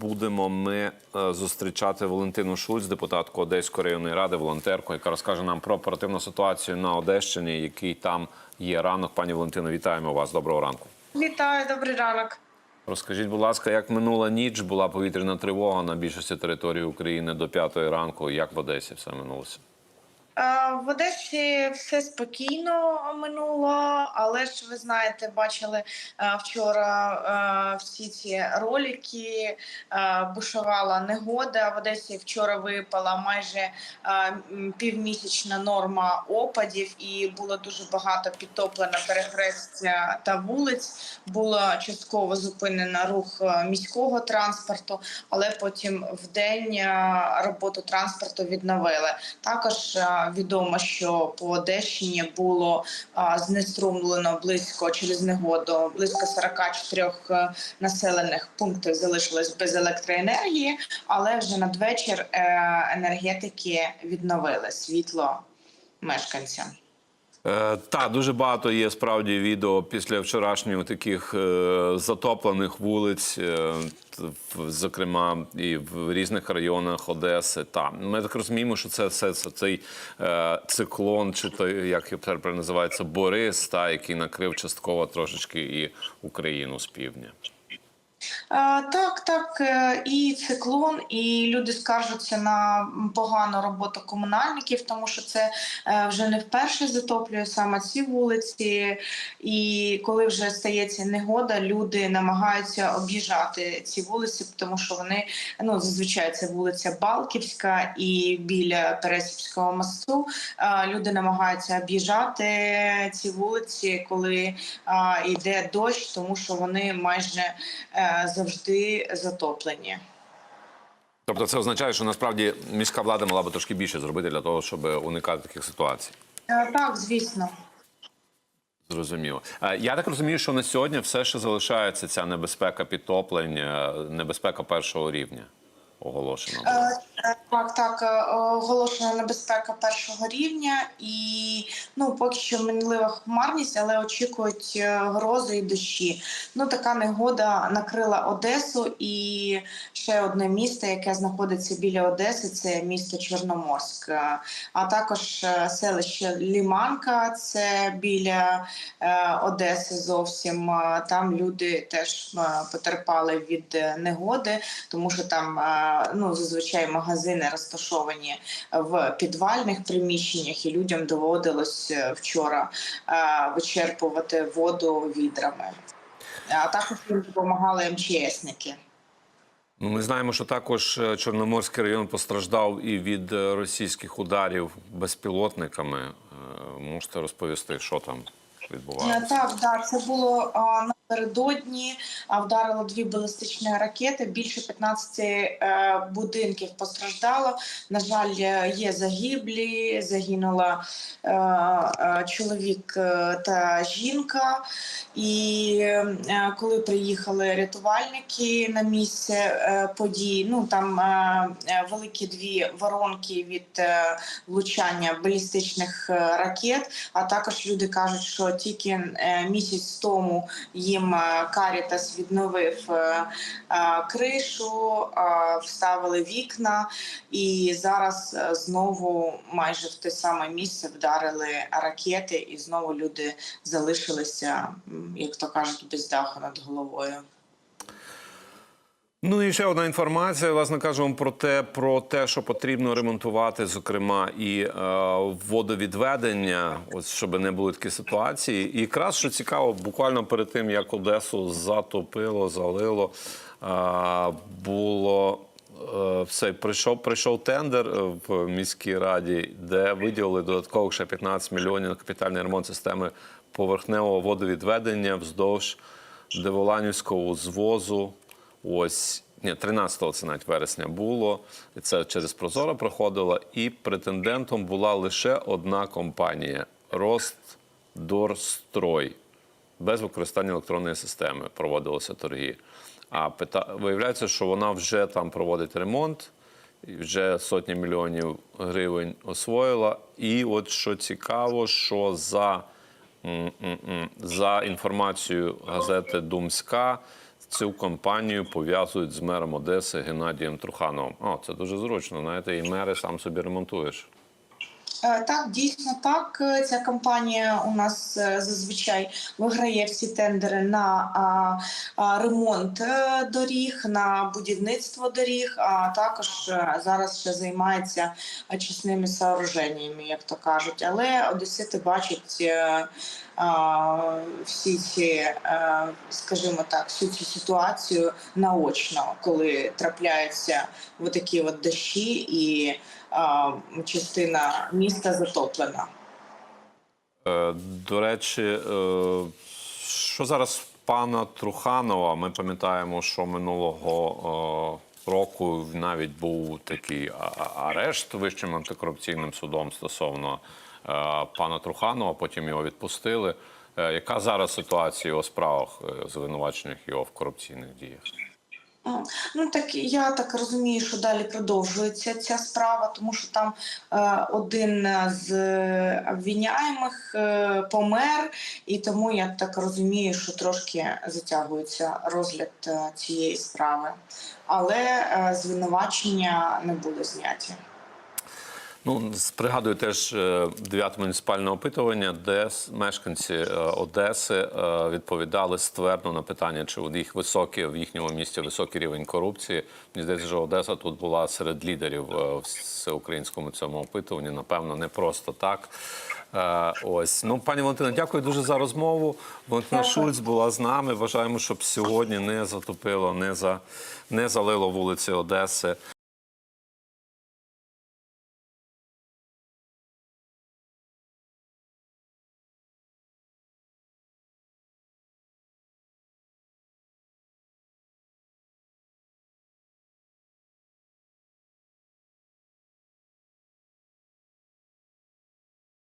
будемо ми е, зустрічати Валентину Шульц, депутатку Одеської районної ради, волонтерку, яка розкаже нам про оперативну ситуацію на Одещині, який там є ранок. Пані Валентино, вітаємо вас. Доброго ранку. Вітаю, добрий ранок. Розкажіть, будь ласка, як минула ніч була повітряна тривога на більшості території України до п'ятої ранку. Як в Одесі все минулося? Е, В Одесі все спокійно минуло, але ж ви знаєте, бачили е, вчора е, всі ці ролики. Бушувала негода. В Одесі вчора випала майже півмісячна норма опадів, і було дуже багато підтоплено перехрестя та вулиць. Було частково зупинено рух міського транспорту, але потім в день роботу транспорту відновили. Також відомо, що по Одещині було знеструмлено близько через негоду близько 44 е, населених пунктів залишилось без електроенергії, але вже надвечір е, енергетики відновили світло мешканцям. Е, та дуже багато є справді відео після вчорашніх таких е, затоплених вулиць, е, зокрема і в різних районах Одеси. Та ми так розуміємо, що це все це цей циклон, чи той як тепер називається Борис, та який накрив частково трошечки і Україну з півдня. Е, Так, так, е, і циклон, і люди скаржаться на погану роботу комунальників, тому що це е, вже не вперше затоплює саме ці вулиці. І коли вже стається негода, люди намагаються об'їжджати ці вулиці, тому що вони ну зазвичай це вулиця Балківська і біля Пересівського мосту. Люди намагаються об'їжджати ці вулиці, коли йде дощ, тому що вони майже завжди затоплені. Тобто, це означає, що насправді міська влада мала би трошки більше зробити для того, щоб уникати таких ситуацій. Е, Так, звісно. Зрозуміло. Е, Я так розумію, що на сьогодні все ще залишається ця небезпека підтоплення, небезпека першого рівня оголошена. Е, Так, так, е, оголошена небезпека першого рівня, і ну поки що мінлива хмарність, але очікують е, грози і дощі. Ну така негода накрила Одесу і ще одне місто, яке знаходиться біля Одеси, це місто Чорноморськ. А також селище Ліманка, це біля Одеси зовсім. Там люди теж потерпали від негоди, тому що там ну зазвичай магазини розташовані в підвальних приміщеннях, і людям доводилось е, вчора е, вичерпувати воду відрами. А також їм допомагали МЧСники. Ну, ми знаємо, що також е, Чорноморський район постраждав і від е, російських ударів безпілотниками. Е, Можете розповісти, що там відбувалося? Е, Так, так, це було а, напередодні. Вдарило дві балістичні ракети. Більше 15 е, будинків постраждало. На жаль, е, є загиблі. Загинула е, чоловік та жінка. І коли приїхали рятувальники на місце подій, ну там великі дві воронки від влучання балістичних ракет. А також люди кажуть, що тільки місяць тому їм е, Карітас відновив е, е, кришу, вставили вікна, і зараз знову майже в те саме місце вдарили ракети, і знову люди залишилися, як то кажуть, без даху над головою. Ну і ще одна інформація. Власне кажемо про те, про те, що потрібно ремонтувати, зокрема, і е, водовідведення, ось щоб не були такі ситуації. І якраз що цікаво, буквально перед тим як Одесу затопило, залило, е, було. е, Все прийшов прийшов тендер е, в міській раді, де виділили додаткових ще 15 мільйонів на капітальний ремонт системи поверхневого водовідведення вздовж Деволанівського звозу. Ось ні, 13-го це навіть вересня було. Це через Прозоро проходило. І претендентом була лише одна компанія Ростдорстрой. Без використання електронної системи проводилися торги. А пита... виявляється, що вона вже там проводить ремонт, вже сотні мільйонів гривень освоїла. І от що цікаво, що за, за інформацією газети Думська, цю компанію пов'язують з мером Одеси Геннадієм Трухановим. О, це дуже зручно. Знаєте, і мери сам собі ремонтуєш. Е, Так, дійсно так. Е, Ця компанія у нас е, зазвичай виграє всі тендери на ремонт доріг, на будівництво доріг, а також зараз ще займається очисними сооруженнями, як то кажуть. Але одесити бачать всі ці, скажімо так, всю цю ситуацію наочно, коли трапляються такі от дощі і частина міста затоплена. Е, До речі, е, що зараз пана Труханова? Ми пам'ятаємо, що минулого е, року навіть був такий арешт Вищим антикорупційним судом стосовно пана Труханова, потім його відпустили. Яка зараз ситуація у справах звинувачених його в корупційних діях? Ну так я так розумію, що далі продовжується ця справа, тому що там е, один з обвиняємих е, помер, і тому я так розумію, що трошки затягується розгляд е, цієї справи. Але е, звинувачення не були зняті. Ну, пригадую теж е, дев'яте муніципальне опитування, де мешканці е, Одеси е, відповідали ствердно на питання, чи у їх високий в їхньому місті високий рівень корупції. Мені здається, що Одеса тут була серед лідерів в всеукраїнському цьому опитуванні. Напевно, не просто так. Ось ну, пані Валентина, дякую дуже за розмову. Валентина Дякую. Шульц була з нами. Бажаємо, щоб сьогодні не затопило, не за не залило вулиці Одеси.